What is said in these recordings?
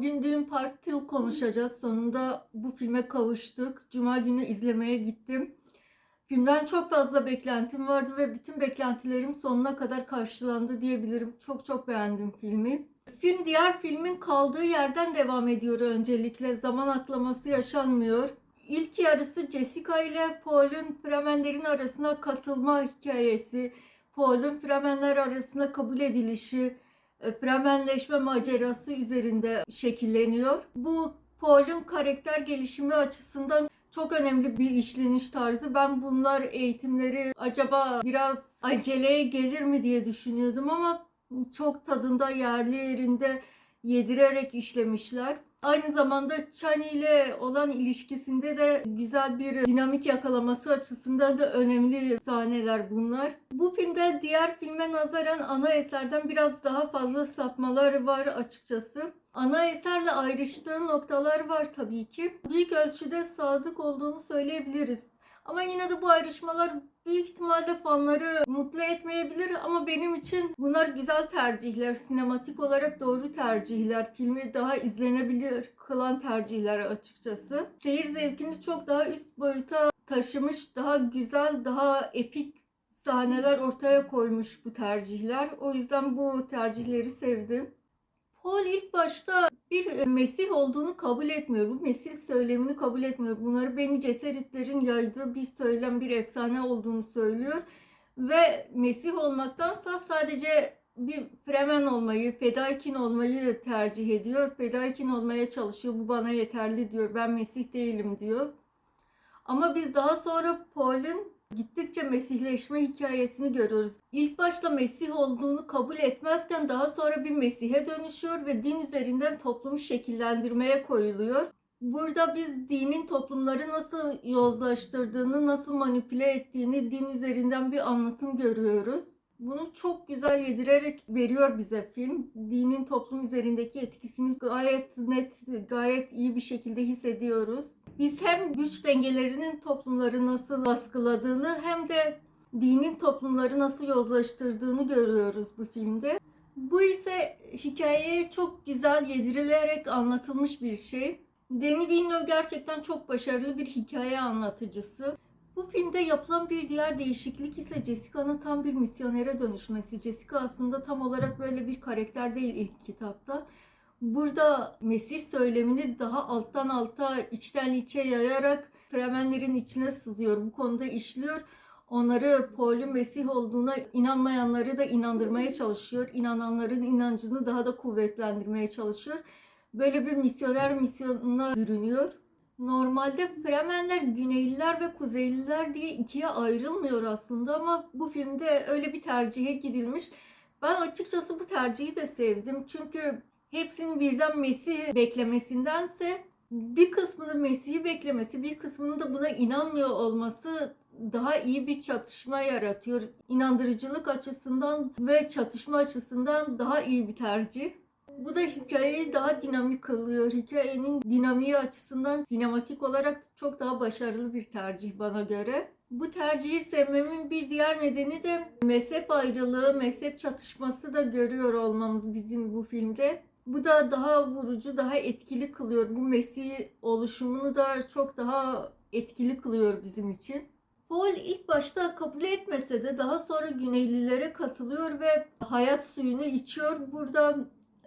Bugün Düğün Part 2 konuşacağız. Sonunda bu filme kavuştuk. Cuma günü izlemeye gittim. Filmden çok fazla beklentim vardı ve bütün beklentilerim sonuna kadar karşılandı diyebilirim. Çok çok beğendim filmi. Film diğer filmin kaldığı yerden devam ediyor öncelikle. Zaman atlaması yaşanmıyor. İlk yarısı Jessica ile Paul'un Fremenlerin arasına katılma hikayesi, Paul'un Fremenler arasına kabul edilişi, Fremenleşme macerası üzerinde şekilleniyor. Bu Paul'un karakter gelişimi açısından çok önemli bir işleniş tarzı. Ben bunlar eğitimleri acaba biraz aceleye gelir mi diye düşünüyordum ama çok tadında yerli yerinde yedirerek işlemişler. Aynı zamanda Chani ile olan ilişkisinde de güzel bir dinamik yakalaması açısından da önemli sahneler bunlar. Bu filmde diğer filme nazaran ana eserden biraz daha fazla sapmalar var açıkçası. Ana eserle ayrıştığı noktalar var tabii ki. Büyük ölçüde sadık olduğunu söyleyebiliriz. Ama yine de bu ayrışmalar büyük ihtimalle fanları mutlu etmeyebilir ama benim için bunlar güzel tercihler, sinematik olarak doğru tercihler, filmi daha izlenebilir kılan tercihler açıkçası. Seyir zevkini çok daha üst boyuta taşımış, daha güzel, daha epik sahneler ortaya koymuş bu tercihler. O yüzden bu tercihleri sevdim. Paul ilk başta bir Mesih olduğunu kabul etmiyor. Bu Mesih söylemini kabul etmiyor. Bunları Beni Ceseritlerin yaydığı bir söylem, bir efsane olduğunu söylüyor. Ve Mesih olmaktansa sadece bir Fremen olmayı, Fedaikin olmayı tercih ediyor. Fedaikin olmaya çalışıyor. Bu bana yeterli diyor. Ben Mesih değilim diyor. Ama biz daha sonra Paul'un gittikçe Mesihleşme hikayesini görüyoruz. İlk başta Mesih olduğunu kabul etmezken daha sonra bir Mesih'e dönüşüyor ve din üzerinden toplumu şekillendirmeye koyuluyor. Burada biz dinin toplumları nasıl yozlaştırdığını, nasıl manipüle ettiğini din üzerinden bir anlatım görüyoruz. Bunu çok güzel yedirerek veriyor bize film. Dinin toplum üzerindeki etkisini gayet net, gayet iyi bir şekilde hissediyoruz. Biz hem güç dengelerinin toplumları nasıl baskıladığını hem de dinin toplumları nasıl yozlaştırdığını görüyoruz bu filmde. Bu ise hikayeye çok güzel yedirilerek anlatılmış bir şey. Denis Villeneuve gerçekten çok başarılı bir hikaye anlatıcısı. Bu filmde yapılan bir diğer değişiklik ise Jessica'nın tam bir misyonere dönüşmesi. Jessica aslında tam olarak böyle bir karakter değil ilk kitapta. Burada Mesih söylemini daha alttan alta, içten içe yayarak Fremenlerin içine sızıyor. Bu konuda işliyor. Onları Paul'ün Mesih olduğuna inanmayanları da inandırmaya çalışıyor. İnananların inancını daha da kuvvetlendirmeye çalışıyor. Böyle bir misyoner misyonuna bürünüyor. Normalde Fremenler Güneyliler ve Kuzeyliler diye ikiye ayrılmıyor aslında ama bu filmde öyle bir tercihe gidilmiş. Ben açıkçası bu tercihi de sevdim. Çünkü hepsinin birden Mesih beklemesindense bir kısmının Mesih'i beklemesi, bir kısmının da buna inanmıyor olması daha iyi bir çatışma yaratıyor. İnandırıcılık açısından ve çatışma açısından daha iyi bir tercih. Bu da hikayeyi daha dinamik kılıyor. Hikayenin dinamiği açısından sinematik olarak çok daha başarılı bir tercih bana göre. Bu tercihi sevmemin bir diğer nedeni de mezhep ayrılığı, mezhep çatışması da görüyor olmamız bizim bu filmde. Bu da daha vurucu, daha etkili kılıyor. Bu Mesih oluşumunu da çok daha etkili kılıyor bizim için. Paul ilk başta kabul etmese de daha sonra Güneylilere katılıyor ve hayat suyunu içiyor. Burada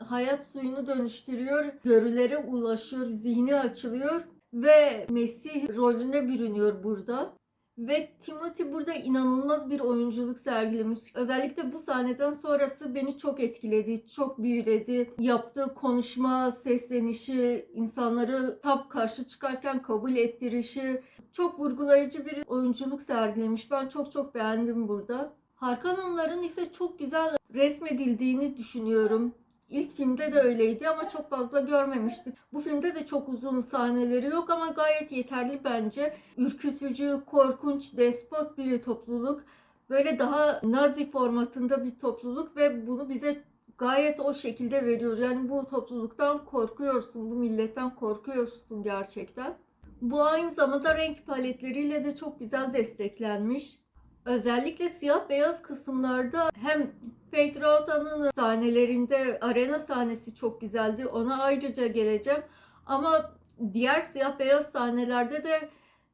hayat suyunu dönüştürüyor, görülere ulaşıyor, zihni açılıyor ve Mesih rolüne bürünüyor burada. Ve Timothy burada inanılmaz bir oyunculuk sergilemiş. Özellikle bu sahneden sonrası beni çok etkiledi, çok büyüledi. Yaptığı konuşma, seslenişi, insanları tap karşı çıkarken kabul ettirişi çok vurgulayıcı bir oyunculuk sergilemiş. Ben çok çok beğendim burada. Harkonnenların ise çok güzel resmedildiğini düşünüyorum. İlk filmde de öyleydi ama çok fazla görmemiştik. Bu filmde de çok uzun sahneleri yok ama gayet yeterli bence. Ürkütücü, korkunç, despot bir topluluk. Böyle daha nazi formatında bir topluluk ve bunu bize gayet o şekilde veriyor. Yani bu topluluktan korkuyorsun, bu milletten korkuyorsun gerçekten. Bu aynı zamanda renk paletleriyle de çok güzel desteklenmiş. Özellikle siyah beyaz kısımlarda hem Petrauta'nın sahnelerinde arena sahnesi çok güzeldi. Ona ayrıca geleceğim. Ama diğer siyah beyaz sahnelerde de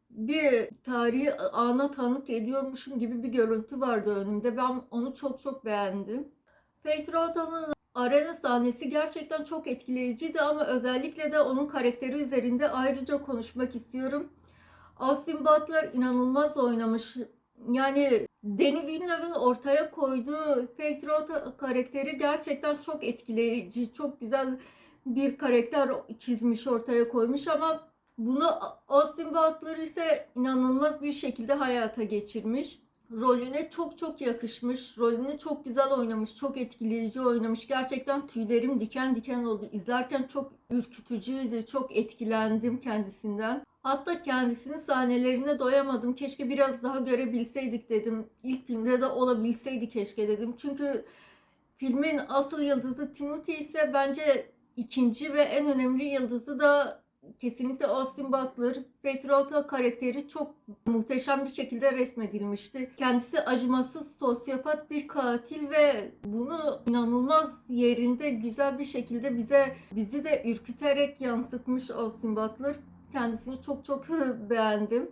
bir tarihi ana tanık ediyormuşum gibi bir görüntü vardı önümde. Ben onu çok çok beğendim. Petrauta'nın arena sahnesi gerçekten çok etkileyiciydi ama özellikle de onun karakteri üzerinde ayrıca konuşmak istiyorum. Austin Butler inanılmaz oynamış. Yani Denis Villeneuve'ın ortaya koyduğu Petrota karakteri gerçekten çok etkileyici, çok güzel bir karakter çizmiş, ortaya koymuş ama bunu Austin Butler ise inanılmaz bir şekilde hayata geçirmiş. Rolüne çok çok yakışmış, rolünü çok güzel oynamış, çok etkileyici oynamış. Gerçekten tüylerim diken diken oldu. İzlerken çok ürkütücüydü, çok etkilendim kendisinden. Hatta kendisinin sahnelerine doyamadım. Keşke biraz daha görebilseydik dedim. İlk filmde de olabilseydi keşke dedim. Çünkü filmin asıl yıldızı Timothy ise bence ikinci ve en önemli yıldızı da kesinlikle Austin Butler. Petrota karakteri çok muhteşem bir şekilde resmedilmişti. Kendisi acımasız sosyopat bir katil ve bunu inanılmaz yerinde güzel bir şekilde bize bizi de ürküterek yansıtmış Austin Butler. Kendisini çok çok beğendim.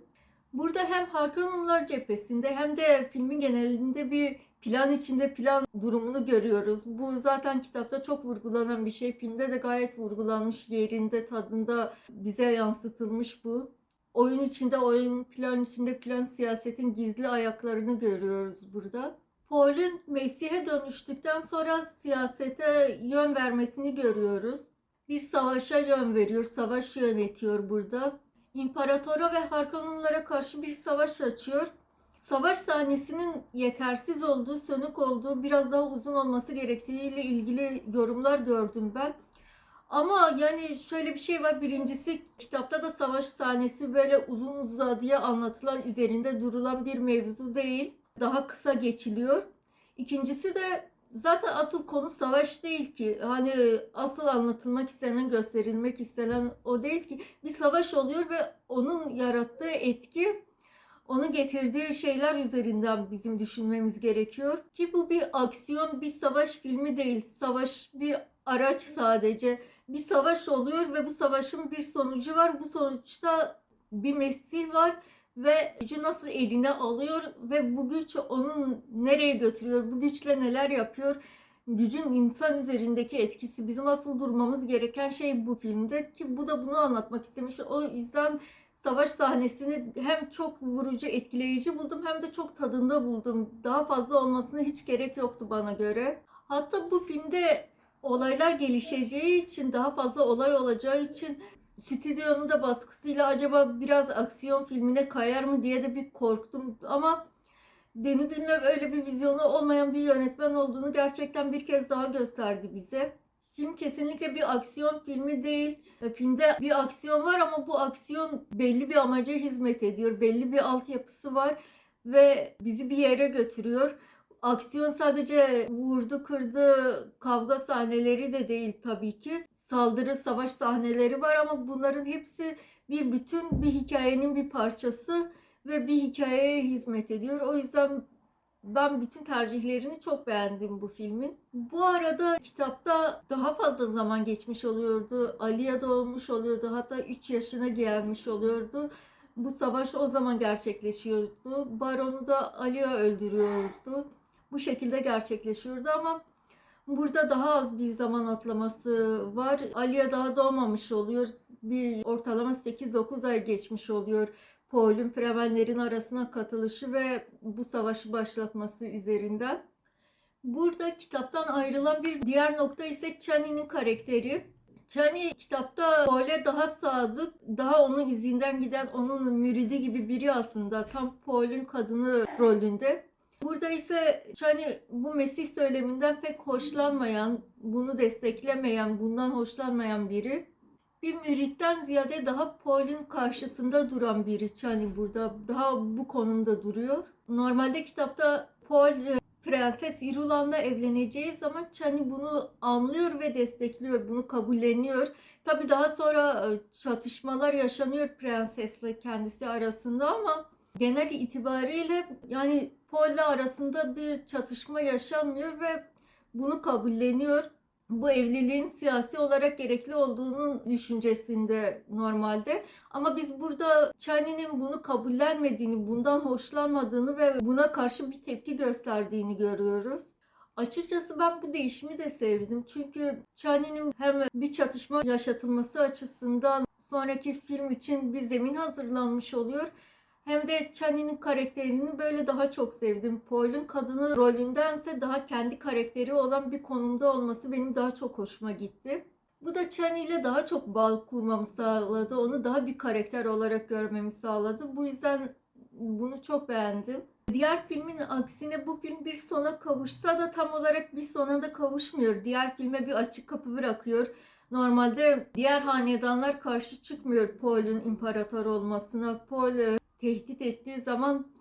Burada hem Harkonnenlar cephesinde hem de filmin genelinde bir plan içinde plan durumunu görüyoruz. Bu zaten kitapta çok vurgulanan bir şey. Filmde de gayet vurgulanmış yerinde, tadında bize yansıtılmış bu. Oyun içinde oyun, plan içinde plan siyasetin gizli ayaklarını görüyoruz burada. Paul'ün Mesih'e dönüştükten sonra siyasete yön vermesini görüyoruz. Bir savaşa yön veriyor, savaş yönetiyor burada. İmparatora ve Harkonnenlara karşı bir savaş açıyor. Savaş sahnesinin yetersiz olduğu, sönük olduğu, biraz daha uzun olması gerektiğiyle ilgili yorumlar gördüm ben. Ama yani şöyle bir şey var. Birincisi kitapta da savaş sahnesi böyle uzun uzadıya anlatılan, üzerinde durulan bir mevzu değil. Daha kısa geçiliyor. İkincisi de zaten asıl konu savaş değil ki. Hani asıl anlatılmak istenen, gösterilmek istenen o değil ki. Bir savaş oluyor ve onun yarattığı etki onun getirdiği şeyler üzerinden bizim düşünmemiz gerekiyor. Ki bu bir aksiyon, bir savaş filmi değil. Savaş bir araç sadece. Bir savaş oluyor ve bu savaşın bir sonucu var. Bu sonuçta bir Mesih var ve gücü nasıl eline alıyor ve bu güç onun nereye götürüyor, bu güçle neler yapıyor. Gücün insan üzerindeki etkisi bizim asıl durmamız gereken şey bu filmde ki bu da bunu anlatmak istemiş. O yüzden savaş sahnesini hem çok vurucu, etkileyici buldum hem de çok tadında buldum. Daha fazla olmasına hiç gerek yoktu bana göre. Hatta bu filmde olaylar gelişeceği için, daha fazla olay olacağı için stüdyonun da baskısıyla acaba biraz aksiyon filmine kayar mı diye de bir korktum. Ama Denis Villeneuve öyle bir vizyonu olmayan bir yönetmen olduğunu gerçekten bir kez daha gösterdi bize. Film kesinlikle bir aksiyon filmi değil. Filmde bir aksiyon var ama bu aksiyon belli bir amaca hizmet ediyor. Belli bir altyapısı var ve bizi bir yere götürüyor. Aksiyon sadece vurdu kırdı kavga sahneleri de değil tabii ki. Saldırı savaş sahneleri var ama bunların hepsi bir bütün bir hikayenin bir parçası ve bir hikayeye hizmet ediyor. O yüzden ben bütün tercihlerini çok beğendim bu filmin. Bu arada kitapta daha fazla zaman geçmiş oluyordu. Aliye doğmuş oluyordu. Hatta 3 yaşına gelmiş oluyordu. Bu savaş o zaman gerçekleşiyordu. Baron'u da Aliye öldürüyordu. Bu şekilde gerçekleşiyordu ama burada daha az bir zaman atlaması var. Aliye daha doğmamış oluyor. Bir ortalama 8-9 ay geçmiş oluyor Paul'ün Fremenlerin arasına katılışı ve bu savaşı başlatması üzerinden. Burada kitaptan ayrılan bir diğer nokta ise Chani'nin karakteri. Chani kitapta Paul'e daha sadık, daha onun izinden giden, onun müridi gibi biri aslında. Tam Paul'ün kadını rolünde. Burada ise Chani bu Mesih söyleminden pek hoşlanmayan, bunu desteklemeyen, bundan hoşlanmayan biri bir müritten ziyade daha Paul'ün karşısında duran biri Chani burada. Daha bu konumda duruyor. Normalde kitapta Paul e, Prenses Irulan'la evleneceği zaman Chani bunu anlıyor ve destekliyor. Bunu kabulleniyor. Tabi daha sonra e, çatışmalar yaşanıyor prensesle kendisi arasında ama genel itibariyle yani Paul'le arasında bir çatışma yaşanmıyor ve bunu kabulleniyor. Bu evliliğin siyasi olarak gerekli olduğunun düşüncesinde normalde. Ama biz burada Chani'nin bunu kabullenmediğini, bundan hoşlanmadığını ve buna karşı bir tepki gösterdiğini görüyoruz. Açıkçası ben bu değişimi de sevdim. Çünkü Chani'nin hem bir çatışma yaşatılması açısından sonraki film için bir zemin hazırlanmış oluyor. Hem de Chani'nin karakterini böyle daha çok sevdim. Paul'un kadını rolündense daha kendi karakteri olan bir konumda olması benim daha çok hoşuma gitti. Bu da Chani ile daha çok bağ kurmamı sağladı. Onu daha bir karakter olarak görmemi sağladı. Bu yüzden bunu çok beğendim. Diğer filmin aksine bu film bir sona kavuşsa da tam olarak bir sona da kavuşmuyor. Diğer filme bir açık kapı bırakıyor. Normalde diğer hanedanlar karşı çıkmıyor Paul'un imparator olmasına. Paul tehdit ettiği zaman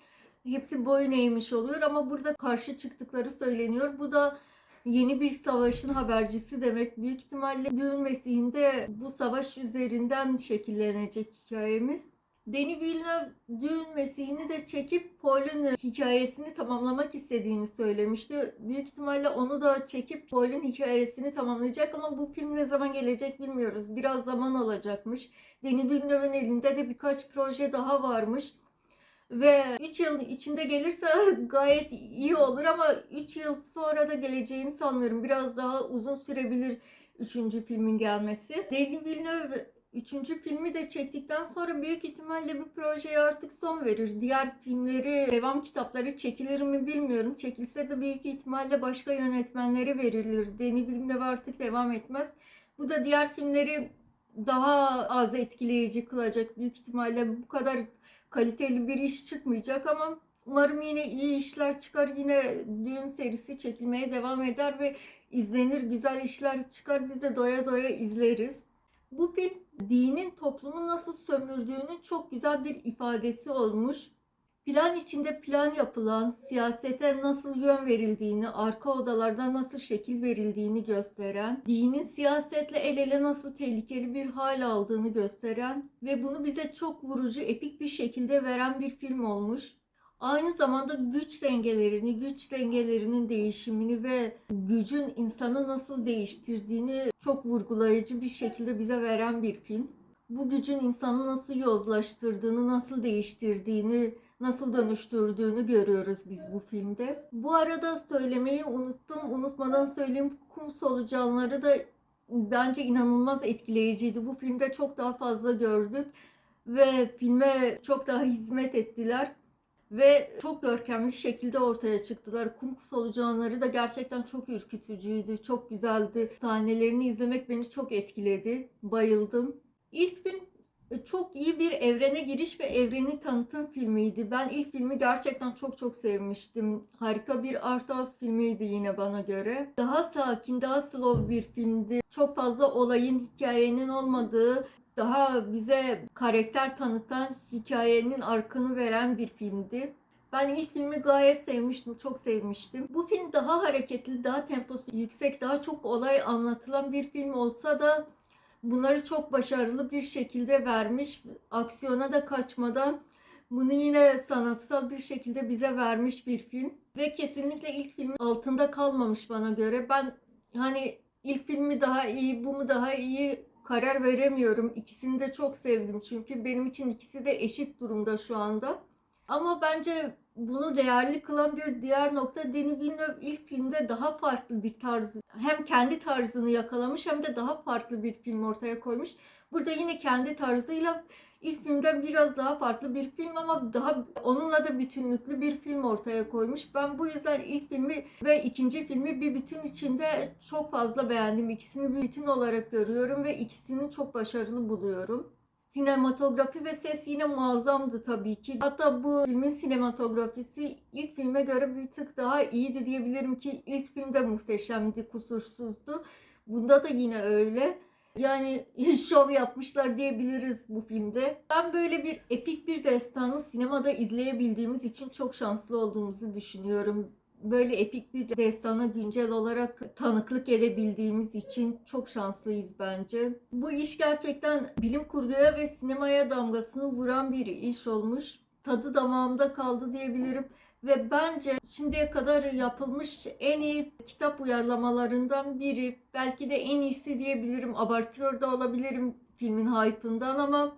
hepsi boyun eğmiş oluyor ama burada karşı çıktıkları söyleniyor. Bu da yeni bir savaşın habercisi demek. Büyük ihtimalle düğün mesihinde bu savaş üzerinden şekillenecek hikayemiz. Denis Villeneuve düğün mesihini de çekip Paul'un hikayesini tamamlamak istediğini söylemişti. Büyük ihtimalle onu da çekip Paul'un hikayesini tamamlayacak ama bu film ne zaman gelecek bilmiyoruz. Biraz zaman alacakmış. Denis Villeneuve'ın elinde de birkaç proje daha varmış. Ve 3 yıl içinde gelirse gayet iyi olur ama 3 yıl sonra da geleceğini sanmıyorum. Biraz daha uzun sürebilir 3. filmin gelmesi. Denis Villeneuve Üçüncü filmi de çektikten sonra büyük ihtimalle bu projeye artık son verir. Diğer filmleri, devam kitapları çekilir mi bilmiyorum. Çekilse de büyük ihtimalle başka yönetmenlere verilir. Denis Villeneuve artık devam etmez. Bu da diğer filmleri daha az etkileyici kılacak. Büyük ihtimalle bu kadar kaliteli bir iş çıkmayacak ama umarım yine iyi işler çıkar. Yine düğün serisi çekilmeye devam eder ve izlenir, güzel işler çıkar. Biz de doya doya izleriz. Bu film dinin toplumu nasıl sömürdüğünün çok güzel bir ifadesi olmuş. Plan içinde plan yapılan, siyasete nasıl yön verildiğini, arka odalarda nasıl şekil verildiğini gösteren, dinin siyasetle el ele nasıl tehlikeli bir hal aldığını gösteren ve bunu bize çok vurucu, epik bir şekilde veren bir film olmuş. Aynı zamanda güç dengelerini, güç dengelerinin değişimini ve gücün insanı nasıl değiştirdiğini çok vurgulayıcı bir şekilde bize veren bir film. Bu gücün insanı nasıl yozlaştırdığını, nasıl değiştirdiğini, nasıl dönüştürdüğünü görüyoruz biz bu filmde. Bu arada söylemeyi unuttum. Unutmadan söyleyeyim. Kum solucanları da bence inanılmaz etkileyiciydi. Bu filmde çok daha fazla gördük ve filme çok daha hizmet ettiler ve çok görkemli şekilde ortaya çıktılar. Kum solucanları da gerçekten çok ürkütücüydü, çok güzeldi. Sahnelerini izlemek beni çok etkiledi, bayıldım. İlk film çok iyi bir evrene giriş ve evreni tanıtım filmiydi. Ben ilk filmi gerçekten çok çok sevmiştim. Harika bir art house filmiydi yine bana göre. Daha sakin, daha slow bir filmdi. Çok fazla olayın, hikayenin olmadığı, daha bize karakter tanıtan, hikayenin arkını veren bir filmdi. Ben ilk filmi gayet sevmiştim, çok sevmiştim. Bu film daha hareketli, daha temposu yüksek, daha çok olay anlatılan bir film olsa da bunları çok başarılı bir şekilde vermiş. Aksiyona da kaçmadan bunu yine sanatsal bir şekilde bize vermiş bir film. Ve kesinlikle ilk filmin altında kalmamış bana göre. Ben hani ilk filmi daha iyi, bu mu daha iyi karar veremiyorum. İkisini de çok sevdim çünkü benim için ikisi de eşit durumda şu anda. Ama bence bunu değerli kılan bir diğer nokta Denis Villeneuve ilk filmde daha farklı bir tarz hem kendi tarzını yakalamış hem de daha farklı bir film ortaya koymuş. Burada yine kendi tarzıyla ilk filmden biraz daha farklı bir film ama daha onunla da bütünlüklü bir film ortaya koymuş. Ben bu yüzden ilk filmi ve ikinci filmi bir bütün içinde çok fazla beğendim. İkisini bir bütün olarak görüyorum ve ikisini çok başarılı buluyorum. Sinematografi ve ses yine muazzamdı tabii ki. Hatta bu filmin sinematografisi ilk filme göre bir tık daha iyiydi diyebilirim ki ilk filmde muhteşemdi, kusursuzdu. Bunda da yine öyle. Yani şov yapmışlar diyebiliriz bu filmde. Ben böyle bir epik bir destanı sinemada izleyebildiğimiz için çok şanslı olduğumuzu düşünüyorum. Böyle epik bir destana güncel olarak tanıklık edebildiğimiz için çok şanslıyız bence. Bu iş gerçekten bilim kurguya ve sinemaya damgasını vuran bir iş olmuş. Tadı damağımda kaldı diyebilirim Ve bence şimdiye kadar yapılmış en iyi kitap uyarlamalarından biri. Belki de en iyisi diyebilirim. Abartıyor da olabilirim filmin hype'ından ama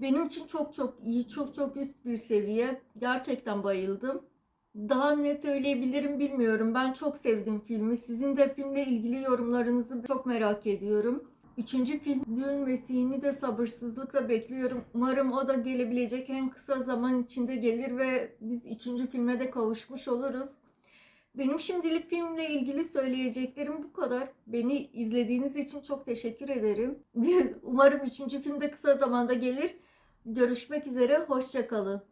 benim için çok çok iyi, çok çok üst bir seviye. Gerçekten bayıldım. Daha ne söyleyebilirim bilmiyorum. Ben çok sevdim filmi. Sizin de filmle ilgili yorumlarınızı çok merak ediyorum. Üçüncü film Düğün Mesih'ini de sabırsızlıkla bekliyorum. Umarım o da gelebilecek en kısa zaman içinde gelir ve biz üçüncü filme de kavuşmuş oluruz. Benim şimdilik filmle ilgili söyleyeceklerim bu kadar. Beni izlediğiniz için çok teşekkür ederim. Umarım üçüncü film de kısa zamanda gelir. Görüşmek üzere, hoşçakalın.